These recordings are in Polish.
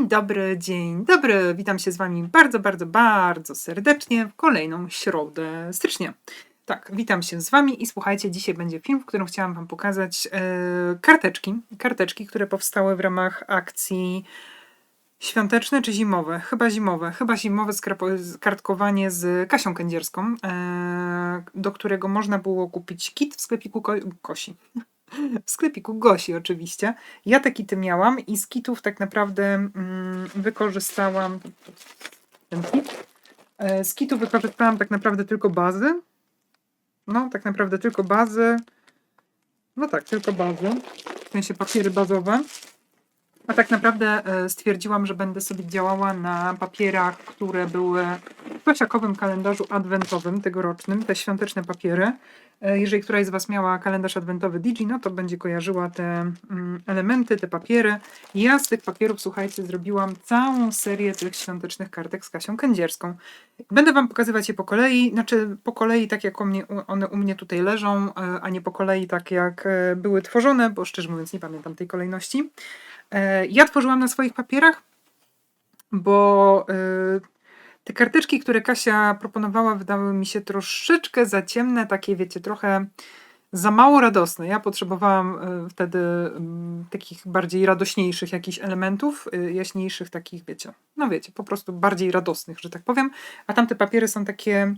Dzień dobry, dzień dobry. Witam się z Wami bardzo, bardzo, bardzo serdecznie w kolejną środę stycznia. Tak, witam się z Wami i słuchajcie, dzisiaj będzie film, w którym chciałam Wam pokazać e, karteczki. Karteczki, które powstały w ramach akcji świąteczne czy zimowe? Chyba zimowe. Chyba zimowe kartkowanie z Kasią Kędzierską, e, do którego można było kupić kit w sklepiku ko- Kosi. W sklepiku Gosi oczywiście. Ja te kity miałam i z kitów tak naprawdę mm, wykorzystałam ten kit. Z kitu wykorzystałam tak naprawdę tylko bazy. No, tak naprawdę tylko bazy. No tak, tylko bazy. W sensie papiery bazowe. A tak naprawdę e, stwierdziłam, że będę sobie działała na papierach, które były w prosiakowym kalendarzu adwentowym tegorocznym, te świąteczne papiery. E, Jeżeli któraś z Was miała kalendarz adwentowy Digi, no to będzie kojarzyła te mm, elementy, te papiery. Ja z tych papierów, słuchajcie, zrobiłam całą serię tych świątecznych kartek z Kasią Kędzierską. Będę Wam pokazywać je po kolei, znaczy po kolei tak jak mnie, one u mnie tutaj leżą, e, a nie po kolei tak jak e, były tworzone, bo szczerze mówiąc nie pamiętam tej kolejności. Ja tworzyłam na swoich papierach, bo te karteczki, które Kasia proponowała, wydały mi się troszeczkę za ciemne, takie wiecie, trochę za mało radosne. Ja potrzebowałam e, wtedy mm, takich bardziej radośniejszych jakichś elementów, e, jaśniejszych takich, wiecie, no wiecie, po prostu bardziej radosnych, że tak powiem. A tamte papiery są takie,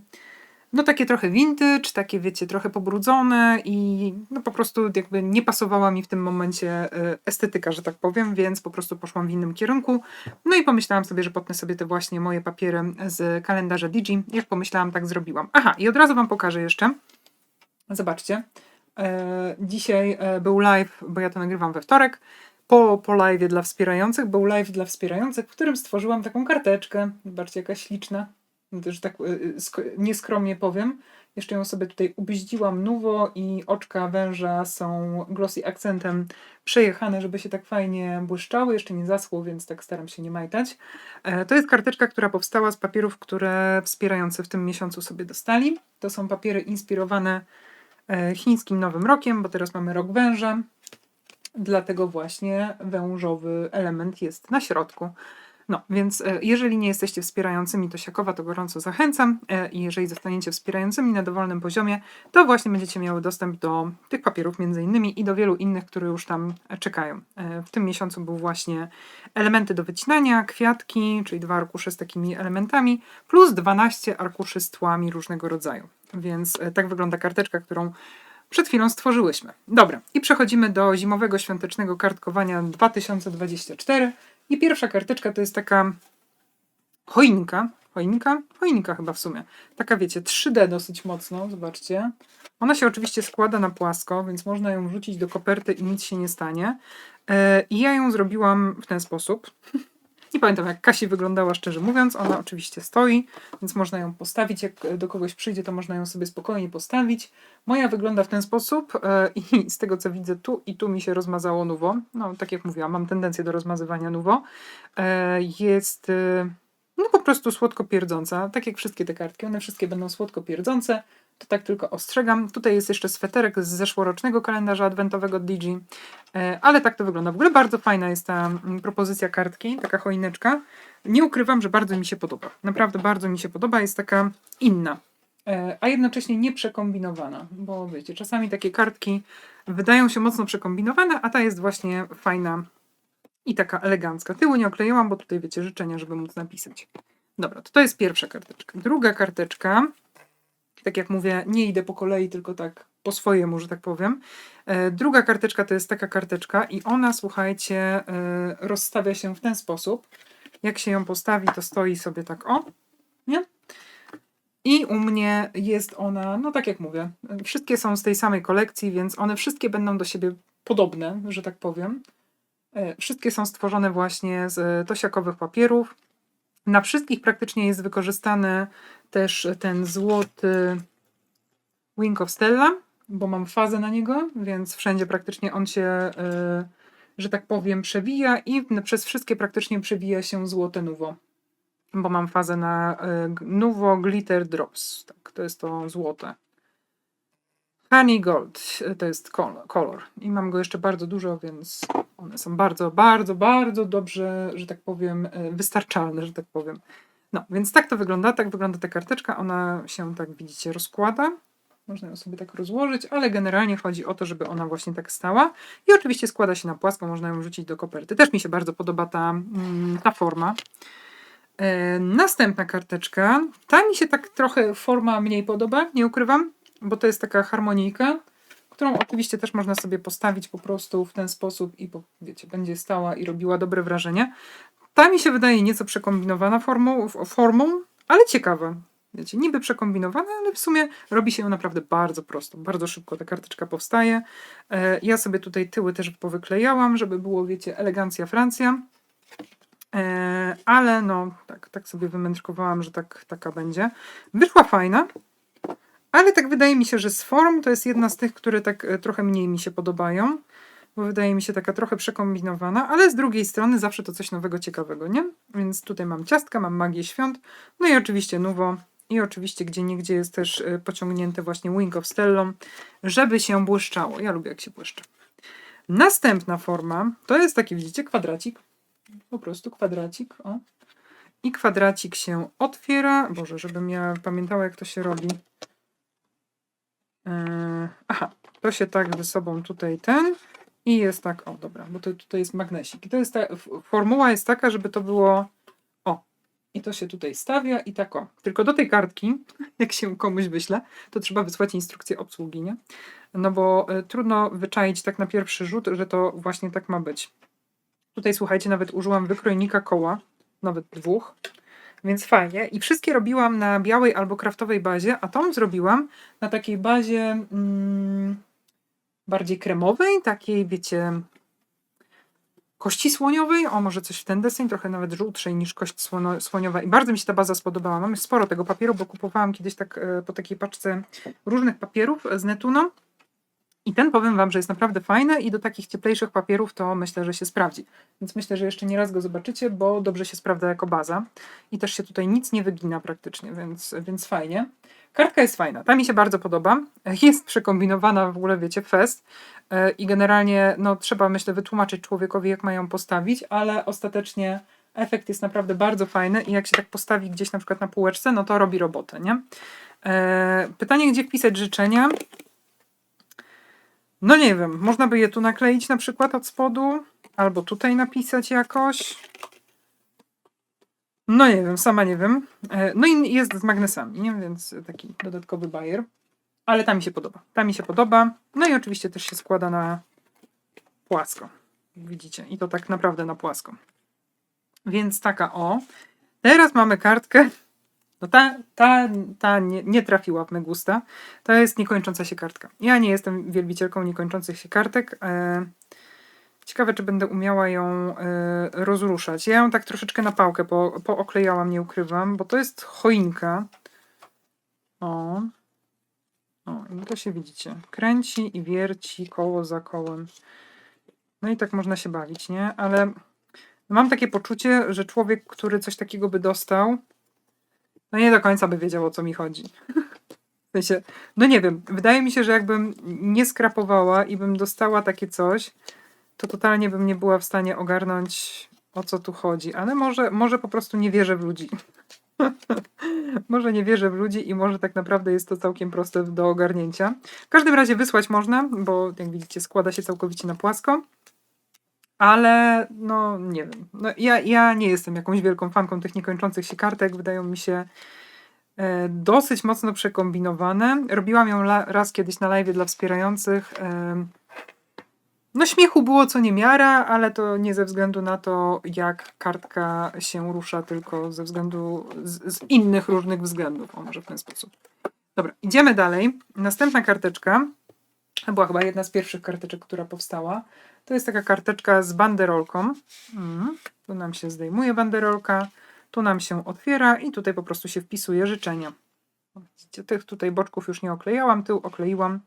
no takie trochę vintage, takie wiecie, trochę pobrudzone i no po prostu jakby nie pasowała mi w tym momencie e, estetyka, że tak powiem, więc po prostu poszłam w innym kierunku. No i pomyślałam sobie, że potnę sobie te właśnie moje papiery z kalendarza Digi. Jak pomyślałam, tak zrobiłam. Aha, i od razu wam pokażę jeszcze. Zobaczcie. E, dzisiaj e, był live, bo ja to nagrywam we wtorek. Po, po live dla wspierających był live dla wspierających, w którym stworzyłam taką karteczkę. Zobaczcie, jaka śliczna. Też tak e, e, sk- nieskromnie powiem. Jeszcze ją sobie tutaj ubździłam nuwo i oczka węża są glossy akcentem przejechane, żeby się tak fajnie błyszczały. Jeszcze nie zaschło, więc tak staram się nie majtać. E, To jest karteczka, która powstała z papierów, które wspierający w tym miesiącu sobie dostali. To są papiery inspirowane e, chińskim Nowym Rokiem, bo teraz mamy rok węża. Dlatego właśnie wężowy element jest na środku. No, więc e, jeżeli nie jesteście wspierającymi Tosiakowa, to gorąco zachęcam. E, I jeżeli zostaniecie wspierającymi na dowolnym poziomie, to właśnie będziecie miały dostęp do tych papierów między innymi i do wielu innych, które już tam e, czekają. W tym miesiącu był właśnie elementy do wycinania, kwiatki, czyli dwa arkusze z takimi elementami, plus 12 arkuszy z tłami różnego rodzaju. Więc tak wygląda karteczka, którą przed chwilą stworzyłyśmy. Dobra, i przechodzimy do zimowego świątecznego kartkowania 2024. I pierwsza karteczka to jest taka choinka. Choinka? Choinka chyba w sumie. Taka wiecie, 3D dosyć mocno, zobaczcie. Ona się oczywiście składa na płasko, więc można ją wrzucić do koperty i nic się nie stanie. E, I ja ją zrobiłam w ten sposób. Nie pamiętam jak Kasi wyglądała, szczerze mówiąc. Ona oczywiście stoi, więc można ją postawić. Jak do kogoś przyjdzie, to można ją sobie spokojnie postawić. Moja wygląda w ten sposób e, i z tego co widzę tu i tu mi się rozmazało nuwo. No tak jak mówiłam, mam tendencję do rozmazywania nuwo. E, Jest e, no po prostu słodko pierdząca. Tak jak wszystkie te kartki, one wszystkie będą słodko pierdzące. To tak tylko ostrzegam. Tutaj jest jeszcze sweterek z zeszłorocznego kalendarza adwentowego Digi. E, Ale tak to wygląda. W ogóle bardzo fajna jest ta mm, propozycja kartki, taka choineczka. Nie ukrywam, że bardzo mi się podoba. Naprawdę bardzo mi się podoba. Jest taka inna, e, a jednocześnie nieprzekombinowana. Bo wiecie, czasami takie kartki wydają się mocno przekombinowane, a ta jest właśnie fajna i taka elegancka. Tyłu nie okleiłam, bo tutaj wiecie życzenia, żeby móc napisać. Dobra, to to jest pierwsza karteczka. Druga karteczka, tak jak mówię, nie idę po kolei, tylko tak po swojemu, że tak powiem. E, Druga karteczka to jest taka karteczka i ona, słuchajcie, e, rozstawia się w ten sposób. Jak się ją postawi, to stoi sobie tak o, nie? I u mnie jest ona, no tak jak mówię, wszystkie są z tej samej kolekcji, więc one wszystkie będą do siebie podobne, że tak powiem. E, Wszystkie są stworzone właśnie z tosiakowych papierów. Na wszystkich praktycznie jest wykorzystany też ten złoty Wing of Stella, bo mam fazę na niego, więc wszędzie praktycznie on się, e, że tak powiem, przewija i przez wszystkie praktycznie przewija się złote Nuvo. Bo mam fazę na e, Nuvo Glitter Drops. Tak, to jest to złote. Honey Gold to jest kol- kolor. I mam go jeszcze bardzo dużo, więc one są bardzo, bardzo, bardzo dobrze, że tak powiem, e, wystarczalne, że tak powiem. No, więc tak to wygląda, tak wygląda ta karteczka. Ona się, tak widzicie, rozkłada. Można ją sobie tak rozłożyć, ale generalnie chodzi o to, żeby ona właśnie tak stała. I oczywiście składa się na płasko, można ją wrzucić do koperty. Też mi się bardzo podoba ta, mm, ta forma. E, następna karteczka. Ta mi się tak trochę forma mniej podoba, nie ukrywam, bo to jest taka harmonijka, którą oczywiście też można sobie postawić po prostu w ten sposób i po, wiecie, będzie stała i robiła dobre wrażenie. Ta mi się wydaje nieco przekombinowana formą, formą ale ciekawa. Wiecie, niby przekombinowana, ale w sumie robi się ją naprawdę bardzo prosto. Bardzo szybko ta karteczka powstaje. E, ja sobie tutaj tyły też powyklejałam, żeby było, wiecie, elegancja Francja. E, ale no, tak, tak sobie wymędrkowałam, że tak, taka będzie. Wyszła fajna, ale tak wydaje mi się, że z form to jest jedna z tych, które tak e, trochę mniej mi się podobają, bo wydaje mi się taka trochę przekombinowana, ale z drugiej strony zawsze to coś nowego, ciekawego, nie? Więc tutaj mam ciastka, mam magię świąt, no i oczywiście Nuwo i oczywiście gdzie niegdzie jest też e, pociągnięte właśnie Wing of Stellą, żeby się błyszczało. Ja lubię jak się błyszczy. Następna forma to jest taki, widzicie, kwadracik. Po prostu kwadracik, o. I kwadracik się otwiera. Boże, żebym ja pamiętała, jak to się robi. Eee, aha, to się tak ze sobą tutaj ten i jest tak, o dobra, bo to tutaj jest magnesik. I to jest ta, formuła jest taka, żeby to było, o, i to się tutaj stawia i tak o. Tylko do tej kartki, jak się komuś wyśle, to trzeba wysłać instrukcję obsługi, nie? No bo y, trudno wyczaić tak na pierwszy rzut, że to właśnie tak ma być. Tutaj słuchajcie, nawet użyłam wykrojnika koła, nawet dwóch, więc fajnie. I wszystkie robiłam na białej albo kraftowej bazie, a tą zrobiłam na takiej bazie mm, bardziej kremowej, takiej wiecie kości słoniowej, o może coś w ten deseń, trochę nawet żółtszej niż kość słono, słoniowa i bardzo mi się ta baza spodobała. Mamy sporo tego papieru, bo kupowałam kiedyś tak e, po takiej paczce różnych papierów z Netuno i ten powiem Wam, że jest naprawdę fajny i do takich cieplejszych papierów to myślę, że się sprawdzi. Więc myślę, że jeszcze nie raz go zobaczycie, bo dobrze się sprawdza jako baza. I też się tutaj nic nie wygina praktycznie, więc, więc fajnie. Kartka jest fajna, ta mi się bardzo podoba. Jest przekombinowana w ogóle, wiecie, fest. E, I generalnie no, trzeba, myślę, wytłumaczyć człowiekowi, jak mają postawić, ale ostatecznie efekt jest naprawdę bardzo fajny i jak się tak postawi gdzieś na przykład na półeczce, no to robi robotę, nie? E, Pytanie, gdzie wpisać życzenia? No nie wiem, można by je tu nakleić na przykład od spodu, albo tutaj napisać jakoś. No nie wiem, sama nie wiem. E, No i jest z magnesami, nie? więc taki dodatkowy bajer. Ale ta mi się podoba. Ta mi się podoba. No i oczywiście też się składa na płasko. Widzicie, i to tak naprawdę na płasko. Więc taka o. Teraz mamy kartkę. No ta, ta, ta nie, nie trafiła w me gusta. To jest niekończąca się kartka. Ja nie jestem wielbicielką niekończących się kartek. E, Ciekawe, czy będę umiała ją e, rozruszać. Ja ją tak troszeczkę na pałkę po, pooklejałam, nie ukrywam, bo to jest choinka. O. O, i to się widzicie. Kręci i wierci koło za kołem. No i tak można się bawić, nie? Ale mam takie poczucie, że człowiek, który coś takiego by dostał, no nie do końca by wiedział, o co mi chodzi. W sensie, no nie wiem, wydaje mi się, że jakbym nie skrapowała i bym dostała takie coś, to totalnie bym nie była w stanie ogarnąć, o co tu chodzi. Ale może, może po prostu nie wierzę w ludzi. może nie wierzę w ludzi i może tak naprawdę jest to całkiem proste do ogarnięcia. W każdym razie wysłać można, bo jak widzicie składa się całkowicie na płasko. Ale no nie wiem. No, ja, ja nie jestem jakąś wielką fanką tych niekończących się kartek. Wydają mi się e, dosyć mocno przekombinowane. Robiłam ją la, raz kiedyś na live dla wspierających. E, no śmiechu było co niemiara, ale to nie ze względu na to, jak kartka się rusza, tylko ze względu z, z innych różnych względów. O, może w ten sposób. Dobra, idziemy dalej. Następna karteczka. To była chyba jedna z pierwszych karteczek, która powstała. To jest taka karteczka z banderolką. Mm. Tu nam się zdejmuje banderolka, tu nam się otwiera i tutaj po prostu się wpisuje życzenia. Widzicie, tych tutaj boczków już nie oklejałam, tył okleiłam.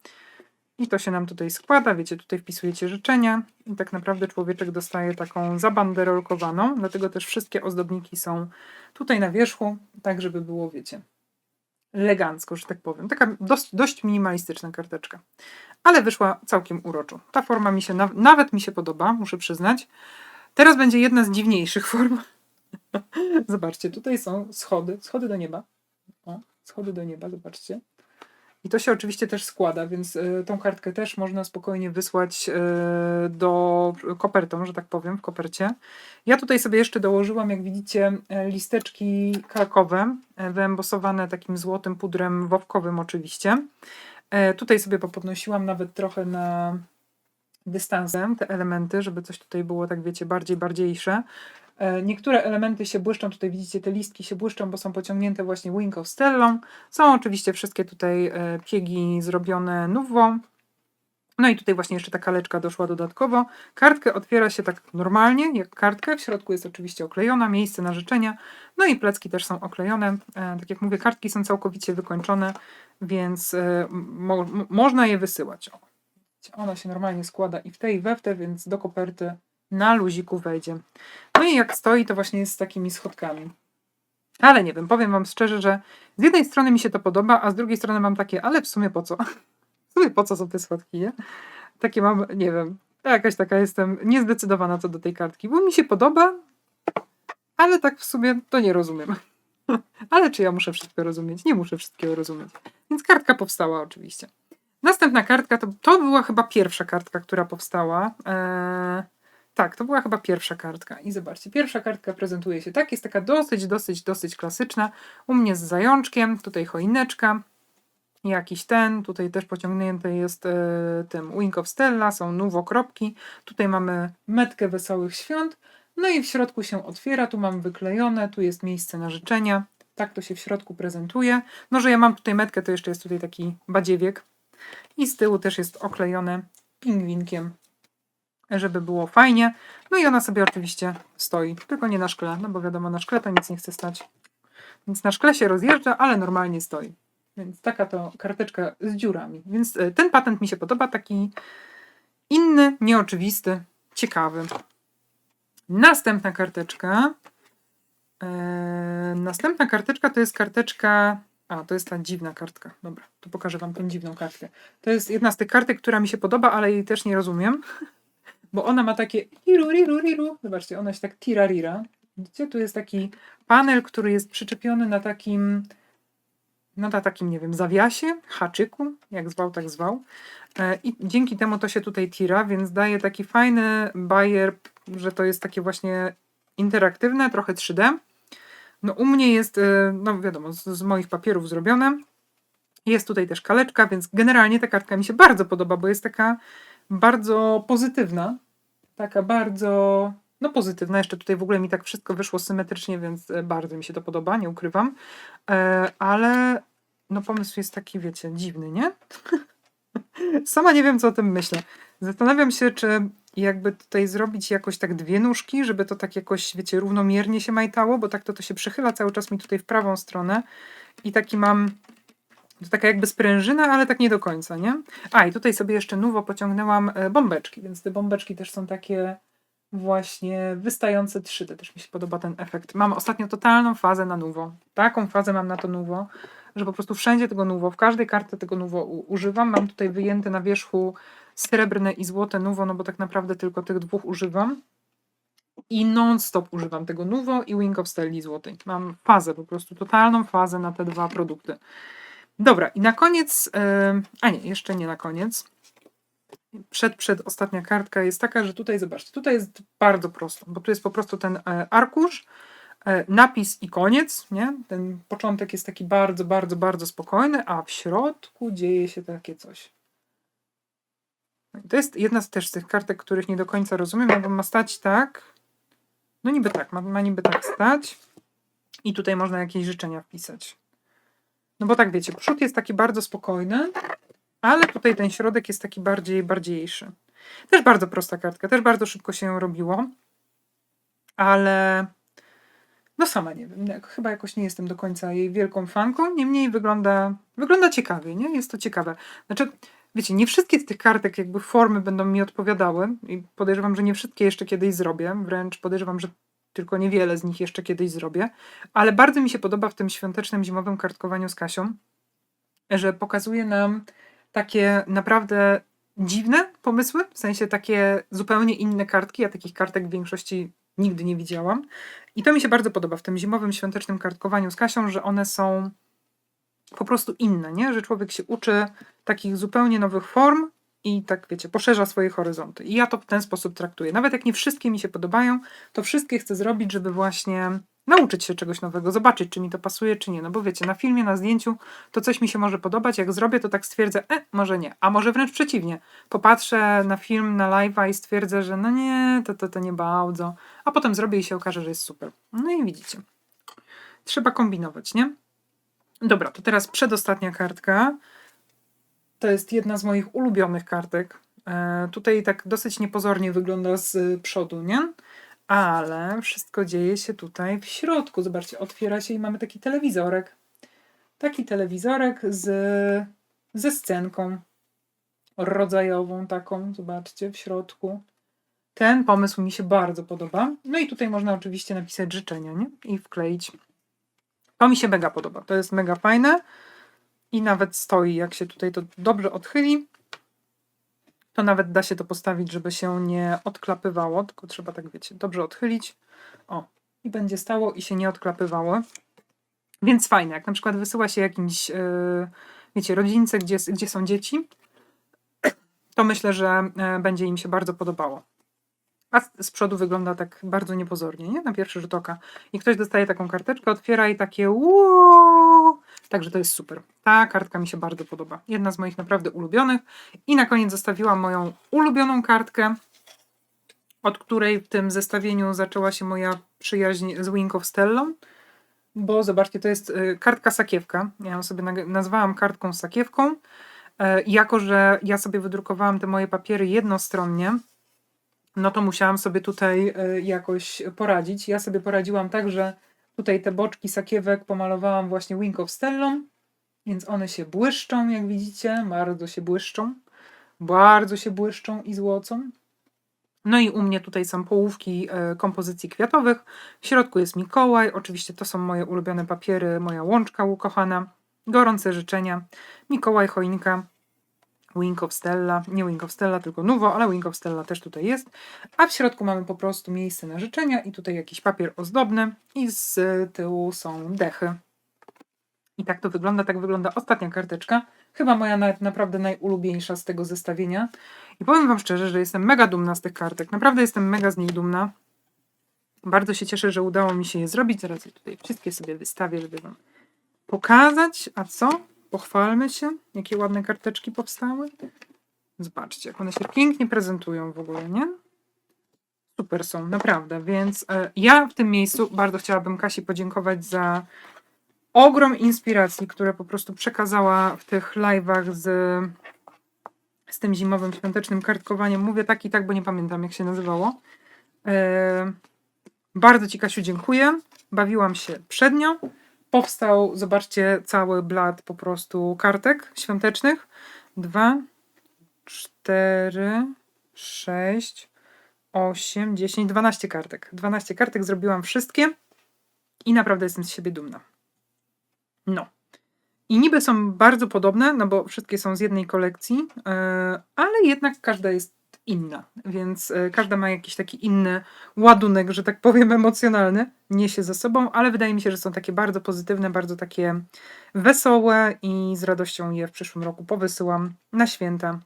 I to się nam tutaj składa, wiecie, tutaj wpisujecie życzenia i tak naprawdę człowieczek dostaje taką zabanderolkowaną, dlatego też wszystkie ozdobniki są tutaj na wierzchu, tak żeby było, wiecie, elegancko, że tak powiem. Taka dość, dość minimalistyczna karteczka. Ale wyszła całkiem uroczo. Ta forma mi się, naw- nawet mi się podoba, muszę przyznać. Teraz będzie jedna z dziwniejszych form. Zobaczcie, tutaj są schody, schody do nieba. O, schody do nieba, zobaczcie. I to się oczywiście też składa, więc y, tą kartkę też można spokojnie wysłać y, do kopertą, że tak powiem, w kopercie. Ja tutaj sobie jeszcze dołożyłam, jak widzicie, e, listeczki kalkowe, e, wyembosowane takim złotym pudrem wowkowym oczywiście. E, Tutaj sobie popodnosiłam nawet trochę na dystansem te elementy, żeby coś tutaj było, tak wiecie, bardziej, bardziejsze. E, Niektóre elementy się błyszczą, tutaj widzicie te listki się błyszczą, bo są pociągnięte właśnie Wing of Stellą. Są oczywiście wszystkie tutaj e, piegi zrobione nową. No i tutaj właśnie jeszcze ta kaleczka doszła dodatkowo. Kartkę otwiera się tak normalnie, jak kartkę. W środku jest oczywiście oklejona, miejsce na życzenia. No i plecki też są oklejone. E, Tak jak mówię, kartki są całkowicie wykończone, więc e, mo mo- można je wysyłać. Ona się normalnie składa i w tej, i we w te, więc do koperty na luziku wejdzie. No i jak stoi, to właśnie jest z takimi schodkami. Ale nie wiem, powiem wam szczerze, że z jednej strony mi się to podoba, a z drugiej strony mam takie, ale w sumie po co? W sumie po co są te schodki, nie? Takie mam, nie wiem, jakaś taka jestem niezdecydowana co do tej kartki, bo mi się podoba, ale tak w sumie to nie rozumiem. Ale czy ja muszę wszystko rozumieć? Nie muszę wszystkiego rozumieć. Więc kartka powstała oczywiście. Następna kartka to, to była chyba pierwsza kartka, która powstała. Eee, tak, to była chyba pierwsza kartka. I zobaczcie, pierwsza kartka prezentuje się tak, jest taka dosyć, dosyć, dosyć klasyczna. U mnie z zajączkiem, tutaj choineczka, jakiś ten, tutaj też pociągnięty jest e, tym Wing of Stella, są nuwo kropki. Tutaj mamy metkę wesołych świąt. No i w środku się otwiera, tu mam wyklejone, tu jest miejsce na życzenia. Tak to się w środku prezentuje. No, że ja mam tutaj metkę, to jeszcze jest tutaj taki badziewiek. I z tyłu też jest oklejone pingwinkiem, żeby było fajnie. No i ona sobie oczywiście stoi, tylko nie na szkle, no bo wiadomo, na szkle to nic nie chce stać. Więc na szkle się rozjeżdża, ale normalnie stoi. Więc taka to karteczka z dziurami. Więc e, ten patent mi się podoba, taki inny, nieoczywisty, ciekawy. Następna karteczka. Eee, następna karteczka to jest karteczka. A, to jest ta dziwna kartka. Dobra, to pokażę Wam tą dziwną kartkę. To jest jedna z tych kartek, która mi się podoba, ale jej też nie rozumiem. Bo ona ma takie riru, riru, riru. Zobaczcie, ona się tak tirarira. Widzicie, tu jest taki panel, który jest przyczepiony na takim no na takim, nie wiem, zawiasie, haczyku, jak zwał, tak zwał. E, I dzięki temu to się tutaj tira, więc daje taki fajny bajer, że to jest takie właśnie interaktywne, trochę 3D. No u mnie jest, e, no wiadomo, z, z moich papierów zrobione. Jest tutaj też kaleczka, więc generalnie ta kartka mi się bardzo podoba, bo jest taka bardzo pozytywna. Taka bardzo, no pozytywna. Jeszcze tutaj w ogóle mi tak wszystko wyszło symetrycznie, więc e, bardzo mi się to podoba, nie ukrywam. E, ale no pomysł jest taki, wiecie, dziwny, nie? Sama nie wiem, co o tym myślę. Zastanawiam się, czy jakby tutaj zrobić jakoś tak dwie nóżki, żeby to tak jakoś, wiecie, równomiernie się majtało, bo tak to, to się przechyla cały czas mi tutaj w prawą stronę i taki mam to taka jakby sprężyna, ale tak nie do końca, nie? A i tutaj sobie jeszcze nowo pociągnęłam e, bombeczki, więc te bombeczki też są takie właśnie wystające 3D. Też mi się podoba ten efekt. Mam ostatnio totalną fazę na nuwo. Taką fazę mam na to nuwo, że po prostu wszędzie tego nuwo, w każdej kartce tego nuwo u- używam. Mam tutaj wyjęte na wierzchu srebrne i złote nuwo, no bo tak naprawdę tylko tych dwóch używam. I non-stop używam tego nuwo i Wing of Stelli złotej. Mam fazę, po prostu totalną fazę na te dwa produkty. Dobra, i na koniec, em, a nie, jeszcze nie na koniec. Przed, przed ostatnia kartka jest taka, że tutaj, zobaczcie, tutaj jest bardzo prosto, bo tu jest po prostu ten e, arkusz, e, napis i koniec, nie? Ten początek jest taki bardzo, bardzo, bardzo spokojny, a w środku dzieje się takie coś. No To jest jedna z też z tych kartek, których nie do końca rozumiem, no bo ma stać tak, no niby tak, ma, ma niby tak stać i tutaj można jakieś życzenia wpisać. No bo tak wiecie, przód jest taki bardzo spokojny, ale tutaj ten środek jest taki bardziej, bardziejszy. Też bardzo prosta kartka, też bardzo szybko się ją robiło, ale no sama nie wiem, chyba jakoś nie jestem do końca jej wielką fanką, niemniej wygląda, wygląda ciekawie, nie? Jest to ciekawe. Znaczy, wiecie, nie wszystkie z tych kartek jakby formy będą mi odpowiadały i podejrzewam, że nie wszystkie jeszcze kiedyś zrobię, wręcz podejrzewam, że tylko niewiele z nich jeszcze kiedyś zrobię. Ale bardzo mi się podoba w tym świątecznym zimowym kartkowaniu z Kasią, że pokazuje nam takie naprawdę dziwne pomysły, w sensie takie zupełnie inne kartki. Ja takich kartek w większości nigdy nie widziałam. I to mi się bardzo podoba w tym zimowym świątecznym kartkowaniu z Kasią, że one są po prostu inne, nie? Że człowiek się uczy takich zupełnie nowych form i tak, wiecie, poszerza swoje horyzonty. I ja to w ten sposób traktuję. Nawet jak nie wszystkie mi się podobają, to wszystkie chcę zrobić, żeby właśnie nauczyć się czegoś nowego, zobaczyć, czy mi to pasuje, czy nie. No bo wiecie, na filmie, na zdjęciu to coś mi się może podobać, jak zrobię, to tak stwierdzę, e, może nie. A może wręcz przeciwnie. Popatrzę na film, na live'a i stwierdzę, że no nie, to, to, to nie bardzo. A potem zrobię i się okaże, że jest super. No i widzicie. Trzeba kombinować, nie? Dobra, to teraz przedostatnia kartka. To jest jedna z moich ulubionych kartek. E, tutaj tak dosyć niepozornie wygląda z przodu, nie? Ale wszystko dzieje się tutaj w środku. Zobaczcie, otwiera się i mamy taki telewizorek. Taki telewizorek z, ze scenką rodzajową taką, zobaczcie, w środku. Ten pomysł mi się bardzo podoba. No i tutaj można oczywiście napisać życzenia, nie? I wkleić. To mi się mega podoba. To jest mega fajne. I nawet stoi, jak się tutaj to dobrze odchyli, to nawet da się to postawić, żeby się nie odklapywało, tylko trzeba tak, wiecie, dobrze odchylić. O, i będzie stało i się nie odklapywało. Więc fajne, jak na przykład wysyła się jakimś, yy, wiecie, rodzince, gdzie, gdzie są dzieci, to myślę, że yy, będzie im się bardzo podobało. A z, z przodu wygląda tak bardzo niepozornie, nie? Na pierwszy rzut oka. I ktoś dostaje taką karteczkę, otwiera i takie uuuu, Także to jest super. Ta kartka mi się bardzo podoba. Jedna z moich naprawdę ulubionych. I na koniec zostawiłam moją ulubioną kartkę, od której w tym zestawieniu zaczęła się moja przyjaźń z Wing of Stellą. Bo zobaczcie, to jest y, kartka sakiewka. Ja ją sobie nazwałam kartką sakiewką. E, jako, że ja sobie wydrukowałam te moje papiery jednostronnie, no to musiałam sobie tutaj y, jakoś poradzić. Ja sobie poradziłam tak, że Tutaj te boczki sakiewek pomalowałam właśnie Wink of Stellą, więc one się błyszczą, jak widzicie, bardzo się błyszczą. Bardzo się błyszczą i złocą. No i u mnie tutaj są połówki e, kompozycji kwiatowych. W środku jest Mikołaj. Oczywiście to są moje ulubione papiery, moja łączka ukochana. Gorące życzenia. Mikołaj, choinka. Wing of Stella, nie Wing of Stella, tylko Nuvo, ale Wing of Stella też tutaj jest. A w środku mamy po prostu miejsce na życzenia i tutaj jakiś papier ozdobny i z tyłu są dechy. I tak to wygląda, tak wygląda ostatnia karteczka. Chyba moja nawet naprawdę najulubieńsza z tego zestawienia. I powiem Wam szczerze, że jestem mega dumna z tych kartek. Naprawdę jestem mega z nich dumna. Bardzo się cieszę, że udało mi się je zrobić. Zaraz je tutaj wszystkie sobie wystawię, żeby Wam pokazać. A co? Pochwalmy się, jakie ładne karteczki powstały. Zobaczcie, jak one się pięknie prezentują w ogóle, nie? Super są, naprawdę. Więc e, ja w tym miejscu bardzo chciałabym Kasi podziękować za ogrom inspiracji, które po prostu przekazała w tych live'ach z, z tym zimowym, świątecznym kartkowaniem. Mówię tak i tak, bo nie pamiętam, jak się nazywało. E, bardzo Ci, Kasiu, dziękuję. Bawiłam się przednio powstał, zobaczcie, cały blat po prostu kartek świątecznych. Dwa, cztery, sześć, osiem, dziesięć, dwanaście kartek. Dwanaście kartek zrobiłam wszystkie i naprawdę jestem z siebie dumna. No. I niby są bardzo podobne, no bo wszystkie są z jednej kolekcji, yy, ale jednak każda jest inna, więc e, każda ma jakiś taki inny ładunek, że tak powiem, emocjonalny, niesie ze sobą, ale wydaje mi się, że są takie bardzo pozytywne, bardzo takie wesołe i z radością je w przyszłym roku powysyłam na święta,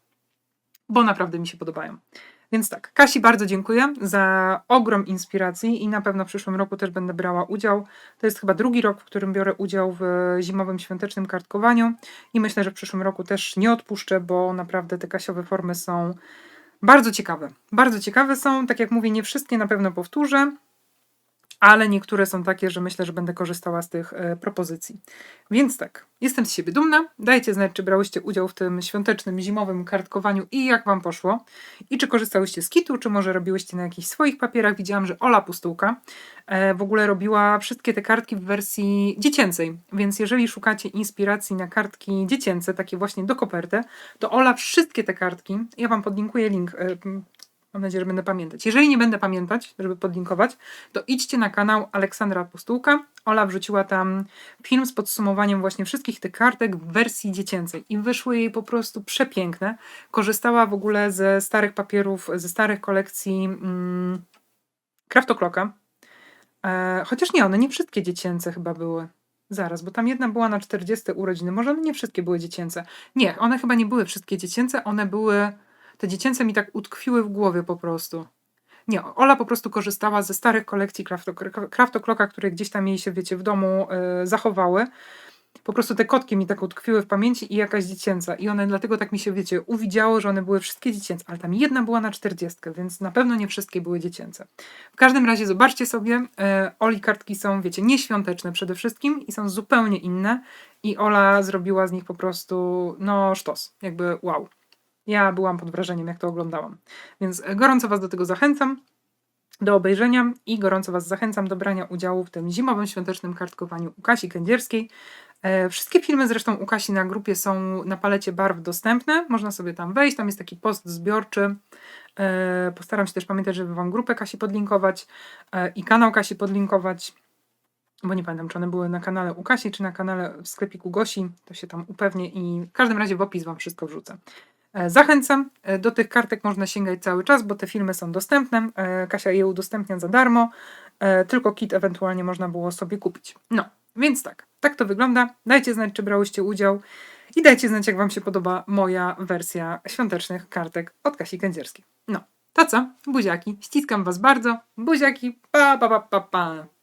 bo naprawdę mi się podobają. Więc tak, Kasi bardzo dziękuję za ogrom inspiracji i na pewno w przyszłym roku też będę brała udział. To jest chyba drugi rok, w którym biorę udział w zimowym świątecznym kartkowaniu i myślę, że w przyszłym roku też nie odpuszczę, bo naprawdę te kasiowe formy są bardzo ciekawe. Bardzo ciekawe są. Tak jak mówię, nie wszystkie na pewno powtórzę ale niektóre są takie, że myślę, że będę korzystała z tych e, propozycji. Więc tak, jestem z siebie dumna. Dajcie znać, czy brałyście udział w tym świątecznym, zimowym kartkowaniu i jak Wam poszło. I czy korzystałyście z kitu, czy może robiłyście na jakichś swoich papierach. Widziałam, że Ola Pustułka e, w ogóle robiła wszystkie te kartki w wersji dziecięcej. Więc jeżeli szukacie inspiracji na kartki dziecięce, takie właśnie do koperty, to Ola wszystkie te kartki, ja Wam podlinkuję link e, Mam nadzieję, że będę pamiętać. Jeżeli nie będę pamiętać, żeby podlinkować, to idźcie na kanał Aleksandra Pustułka. Ola wrzuciła tam film z podsumowaniem właśnie wszystkich tych kartek w wersji dziecięcej i wyszły jej po prostu przepiękne. Korzystała w ogóle ze starych papierów, ze starych kolekcji mm. E, chociaż nie, one nie wszystkie dziecięce chyba były. Zaraz, bo tam jedna była na 40 urodziny. Może one nie wszystkie były dziecięce. Nie, one chyba nie były wszystkie dziecięce, one były. Te dziecięce mi tak utkwiły w głowie po prostu. Nie, Ola po prostu korzystała ze starych kolekcji Craftoclocka, które gdzieś tam jej się, wiecie, w domu e, zachowały. Po prostu te kotki mi tak utkwiły w pamięci i jakaś dziecięca. I one dlatego tak mi się, wiecie, uwidziało, że one były wszystkie dziecięce, ale tam jedna była na 40, więc na pewno nie wszystkie były dziecięce. W każdym razie zobaczcie sobie, e, Oli kartki są, wiecie, nieświąteczne przede wszystkim i są zupełnie inne. I Ola zrobiła z nich po prostu, no, sztos. Jakby wow. Ja byłam pod wrażeniem, jak to oglądałam. Więc e, gorąco Was do tego zachęcam do obejrzenia i gorąco Was zachęcam do brania udziału w tym zimowym świątecznym kartkowaniu u Kasi Kędzierskiej. E, Wszystkie filmy zresztą u Kasi na grupie są na palecie barw dostępne. Można sobie tam wejść, tam jest taki post zbiorczy. E, Postaram się też pamiętać, żeby Wam grupę Kasi podlinkować i kanał Kasi podlinkować, bo nie pamiętam, czy one były na kanale u Kasi, czy na kanale w sklepiku Gosi. To się tam upewnię i w każdym razie w opis Wam wszystko wrzucę. E, Zachęcam, e, do tych kartek można sięgać cały czas, bo te filmy są dostępne. E, Kasia je udostępnia za darmo, tylko kit ewentualnie można było sobie kupić. No, więc tak, tak to wygląda. Dajcie znać, czy brałyście udział i dajcie znać, jak Wam się podoba moja wersja świątecznych kartek od Kasi Kędzierskiej. No, to co? Buziaki, ściskam Was bardzo. Buziaki, pa pa pa pa pa.